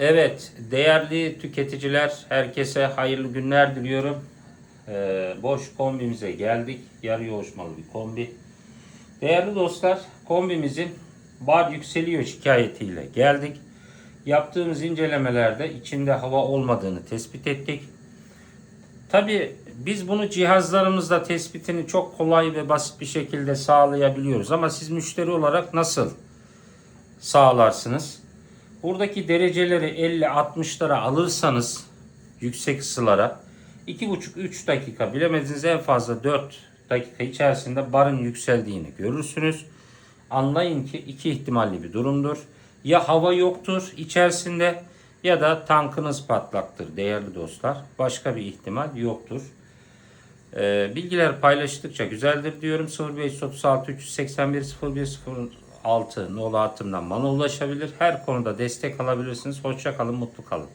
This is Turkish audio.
Evet, değerli tüketiciler, herkese hayırlı günler diliyorum. Ee, boş kombimize geldik. Yarı yoğuşmalı bir kombi. Değerli dostlar, kombimizin bar yükseliyor şikayetiyle geldik. Yaptığımız incelemelerde içinde hava olmadığını tespit ettik. Tabii biz bunu cihazlarımızla tespitini çok kolay ve basit bir şekilde sağlayabiliyoruz. Ama siz müşteri olarak nasıl sağlarsınız? Buradaki dereceleri 50-60'lara alırsanız yüksek ısılara 2,5-3 dakika bilemediniz en fazla 4 dakika içerisinde barın yükseldiğini görürsünüz. Anlayın ki iki ihtimalli bir durumdur. Ya hava yoktur içerisinde ya da tankınız patlaktır değerli dostlar. Başka bir ihtimal yoktur. Ee, bilgiler paylaştıkça güzeldir diyorum. 0536 381 0106 nolu hattımdan bana ulaşabilir. Her konuda destek alabilirsiniz. Hoşça kalın, mutlu kalın.